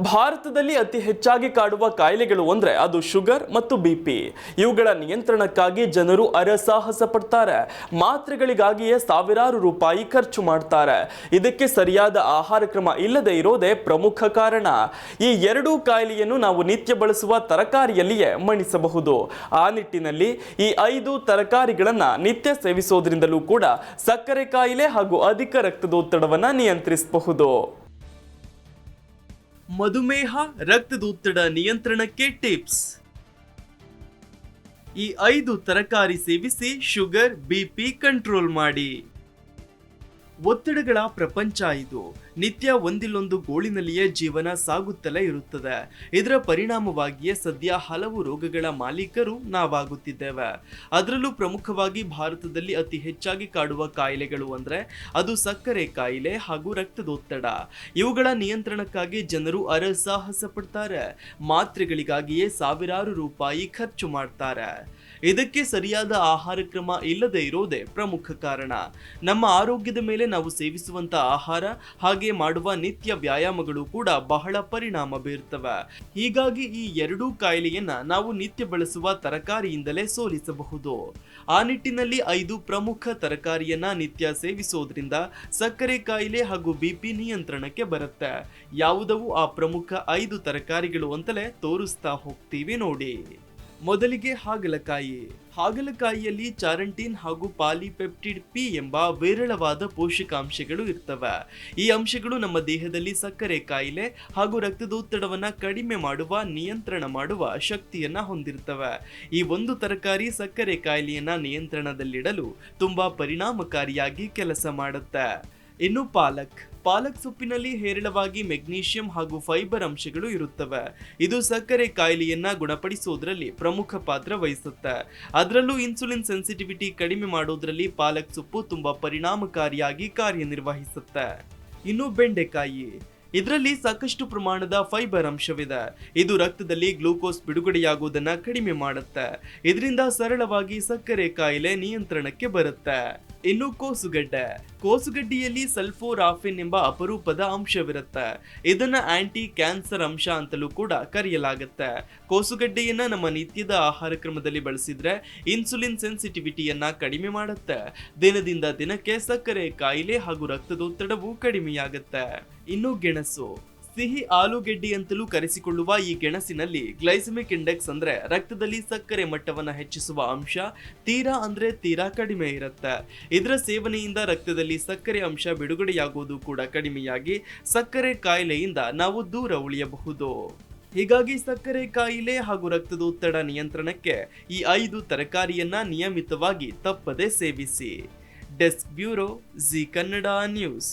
ಭಾರತದಲ್ಲಿ ಅತಿ ಹೆಚ್ಚಾಗಿ ಕಾಡುವ ಕಾಯಿಲೆಗಳು ಅಂದರೆ ಅದು ಶುಗರ್ ಮತ್ತು ಬಿ ಪಿ. ಇವುಗಳ ನಿಯಂತ್ರಣಕ್ಕಾಗಿ ಜನರು ಅರಸಾಹಸ ಪಡ್ತಾರೆ. ಮಾತ್ರೆಗಳಿಗಾಗಿಯೇ ಸಾವಿರಾರು ರೂಪಾಯಿ ಖರ್ಚು ಮಾಡ್ತಾರೆ. ಇದಕ್ಕೆ ಸರಿಯಾದ ಆಹಾರ ಕ್ರಮ ಇಲ್ಲದೆ ಇರೋದೇ ಪ್ರಮುಖ ಕಾರಣ. ಈ ಎರಡೂ ಕಾಯಿಲೆಯನ್ನು ನಾವು ನಿತ್ಯ ಬಳಸುವ ತರಕಾರಿಯಲ್ಲಿಯೇ ಮಣಿಸಬಹುದು. ಆ ನಿಟ್ಟಿನಲ್ಲಿ ಈ ಐದು ತರಕಾರಿಗಳನ್ನು ನಿತ್ಯ ಸೇವಿಸೋದ್ರಿಂದಲೂ ಕೂಡ ಸಕ್ಕರೆ ಕಾಯಿಲೆ ಹಾಗೂ ಅಧಿಕ ರಕ್ತದೊತ್ತಡವನ್ನು ನಿಯಂತ್ರಿಸಬಹುದು. ಮಧುಮೇಹ ರಕ್ತದೊತ್ತಡ ನಿಯಂತ್ರಣಕ್ಕೆ ಟಿಪ್ಸ್. ಈ ಐದು ತರಕಾರಿ ಸೇವಿಸಿ ಶುಗರ್ ಬಿಪಿ ಕಂಟ್ರೋಲ್ ಮಾಡಿ. ಒತ್ತಡಗಳ ಪ್ರಪಂಚ ಇದು. ನಿತ್ಯ ಒಂದಿಲ್ಲೊಂದು ಗೋಳಿನಲ್ಲಿಯೇ ಜೀವನ ಸಾಗುತ್ತಲೇ ಇರುತ್ತದೆ. ಇದರ ಪರಿಣಾಮವಾಗಿಯೇ ಸದ್ಯ ಹಲವು ರೋಗಗಳ ಮಾಲೀಕರು ನಾವಾಗುತ್ತಿದ್ದೇವೆ. ಅದರಲ್ಲೂ ಪ್ರಮುಖವಾಗಿ ಭಾರತದಲ್ಲಿ ಅತಿ ಹೆಚ್ಚಾಗಿ ಕಾಡುವ ಕಾಯಿಲೆಗಳು ಅಂದರೆ ಅದು ಸಕ್ಕರೆ ಕಾಯಿಲೆ ಹಾಗೂ ರಕ್ತದೊತ್ತಡ. ಇವುಗಳ ನಿಯಂತ್ರಣಕ್ಕಾಗಿ ಜನರು ಅರಸಾಹಸ ಪಡ್ತಾರೆ ಮಾತ್ರೆಗಳಿಗಾಗಿಯೇ ಸಾವಿರಾರು ರೂಪಾಯಿ ಖರ್ಚು ಮಾಡ್ತಾರೆ. ಇದಕ್ಕೆ ಸರಿಯಾದ ಆಹಾರ ಕ್ರಮ ಇಲ್ಲದೆ ಇರೋದೇ ಪ್ರಮುಖ ಕಾರಣ. ನಮ್ಮ ಆರೋಗ್ಯದ ಮೇಲೆ ನಾವು ಸೇವಿಸುವಂತ ಆಹಾರ ಹಾಗೆ ಮಾಡುವ ನಿತ್ಯ ವ್ಯಾಯಾಮಗಳು ಕೂಡ ಬಹಳ ಪರಿಣಾಮ ಬೀರ್ತವೆ. ಹೀಗಾಗಿ ಈ ಎರಡೂ ಕಾಯಿಲೆಯನ್ನ ನಾವು ನಿತ್ಯ ಬಳಸುವ ತರಕಾರಿಯಿಂದಲೇ ಸೋಲಿಸಬಹುದು. ಆ ನಿಟ್ಟಿನಲ್ಲಿ ಐದು ಪ್ರಮುಖ ತರಕಾರಿಯನ್ನ ನಿತ್ಯ ಸೇವಿಸೋದ್ರಿಂದ ಸಕ್ಕರೆ ಕಾಯಿಲೆ ಹಾಗೂ ಬಿಪಿ ನಿಯಂತ್ರಣಕ್ಕೆ ಬರುತ್ತೆ. ಯಾವುದವು ಆ ಪ್ರಮುಖ ಐದು ತರಕಾರಿಗಳು ಅಂತಲೇ ತೋರಿಸ್ತಾ ಹೋಗ್ತೀವಿ ನೋಡಿ. ಮೊದಲಿಗೆ ಹಾಗಲಕಾಯಿ. ಹಾಗಲಕಾಯಿಯಲ್ಲಿ ಚಾರಂಟೀನ್ ಹಾಗೂ ಪಾಲಿಪೆಪ್ಟಿಡ್ ಪಿ ಎಂಬ ವಿರಳವಾದ ಪೋಷಕಾಂಶಗಳು ಇರ್ತವೆ. ಈ ಅಂಶಗಳು ನಮ್ಮ ದೇಹದಲ್ಲಿ ಸಕ್ಕರೆ ಕಾಯಿಲೆ ಹಾಗೂ ರಕ್ತದೊತ್ತಡವನ್ನು ಕಡಿಮೆ ಮಾಡುವ, ನಿಯಂತ್ರಣ ಮಾಡುವ ಶಕ್ತಿಯನ್ನು ಹೊಂದಿರ್ತವೆ. ಈ ಒಂದು ತರಕಾರಿ ಸಕ್ಕರೆ ಕಾಯಿಲೆಯನ್ನು ನಿಯಂತ್ರಣದಲ್ಲಿಡಲು ತುಂಬಾ ಪರಿಣಾಮಕಾರಿಯಾಗಿ ಕೆಲಸ ಮಾಡುತ್ತೆ. ಇನ್ನು ಪಾಲಕ್. ಪಾಲಕ್ ಸೊಪ್ಪಿನಲ್ಲಿ ಹೇರಳವಾಗಿ ಮೆಗ್ನೀಷಿಯಂ ಹಾಗೂ ಫೈಬರ್ ಅಂಶಗಳು ಇರುತ್ತವೆ. ಇದು ಸಕ್ಕರೆ ಕಾಯಿಲೆಯನ್ನ ಗುಣಪಡಿಸುವುದರಲ್ಲಿ ಪ್ರಮುಖ ಪಾತ್ರ ವಹಿಸುತ್ತೆ. ಅದರಲ್ಲೂ ಇನ್ಸುಲಿನ್ ಸೆನ್ಸಿಟಿವಿಟಿ ಕಡಿಮೆ ಮಾಡುವುದರಲ್ಲಿ ಪಾಲಕ್ ಸೊಪ್ಪು ತುಂಬಾ ಪರಿಣಾಮಕಾರಿಯಾಗಿ ಕಾರ್ಯನಿರ್ವಹಿಸುತ್ತೆ. ಇನ್ನು ಬೆಂಡೆಕಾಯಿ. ಇದರಲ್ಲಿ ಸಾಕಷ್ಟು ಪ್ರಮಾಣದ ಫೈಬರ್ ಅಂಶವಿದೆ. ಇದು ರಕ್ತದಲ್ಲಿ ಗ್ಲೂಕೋಸ್ ಬಿಡುಗಡೆಯಾಗುವುದನ್ನು ಕಡಿಮೆ ಮಾಡುತ್ತೆ. ಇದರಿಂದ ಸರಳವಾಗಿ ಸಕ್ಕರೆ ಕಾಯಿಲೆ ನಿಯಂತ್ರಣಕ್ಕೆ ಬರುತ್ತೆ. ಇನ್ನು ಕೋಸುಗಡ್ಡೆ. ಕೋಸುಗಡ್ಡೆಯಲ್ಲಿ ಸಲ್ಫೋರಾಫಿನ್ ಎಂಬ ಅಪರೂಪದ ಅಂಶವಿರುತ್ತೆ. ಇದನ್ನ ಆಂಟಿ ಕ್ಯಾನ್ಸರ್ ಅಂಶ ಅಂತಲೂ ಕೂಡ ಕರೆಯಲಾಗುತ್ತೆ. ಕೋಸುಗಡ್ಡೆಯನ್ನ ನಮ್ಮ ನಿತ್ಯದ ಆಹಾರ ಕ್ರಮದಲ್ಲಿ ಬಳಸಿದ್ರೆ ಇನ್ಸುಲಿನ್ ಸೆನ್ಸಿಟಿವಿಟಿಯನ್ನ ಕಡಿಮೆ ಮಾಡುತ್ತೆ. ದಿನದಿಂದ ದಿನಕ್ಕೆ ಸಕ್ಕರೆ, ಕಾಯಿಲೆ ಹಾಗೂ ರಕ್ತದೊತ್ತಡವು ಕಡಿಮೆಯಾಗುತ್ತೆ. ಇನ್ನು ಗೆಣಸು. ಸಿಹಿ ಆಲೂಗೆಡ್ಡೆ ಅಂತಲೂ ಕರೆಸಿಕೊಳ್ಳುವ ಈ ಗೆಣಸಿನಲ್ಲಿ ಗ್ಲೈಸಮಿಕ್ ಇಂಡೆಕ್ಸ್ ಅಂದ್ರೆ ರಕ್ತದಲ್ಲಿ ಸಕ್ಕರೆ ಮಟ್ಟವನ್ನು ಹೆಚ್ಚಿಸುವ ಅಂಶ, ತೀರಾ ಅಂದ್ರೆ ತೀರಾ ಕಡಿಮೆ ಇರುತ್ತೆ. ಇದರ ಸೇವನೆಯಿಂದ ರಕ್ತದಲ್ಲಿ ಸಕ್ಕರೆ ಅಂಶ ಬಿಡುಗಡೆಯಾಗುವುದು ಕೂಡ ಕಡಿಮೆಯಾಗಿ ಸಕ್ಕರೆ ಕಾಯಿಲೆಯಿಂದ ನಾವು ದೂರ ಉಳಿಯಬಹುದು. ಹೀಗಾಗಿ ಸಕ್ಕರೆ ಕಾಯಿಲೆ ಹಾಗೂ ರಕ್ತದೊತ್ತಡ ನಿಯಂತ್ರಣಕ್ಕೆ ಈ ಐದು ತರಕಾರಿಯನ್ನ ನಿಯಮಿತವಾಗಿ ತಪ್ಪದೆ ಸೇವಿಸಿ. Desk bureau, Zee Kannada news.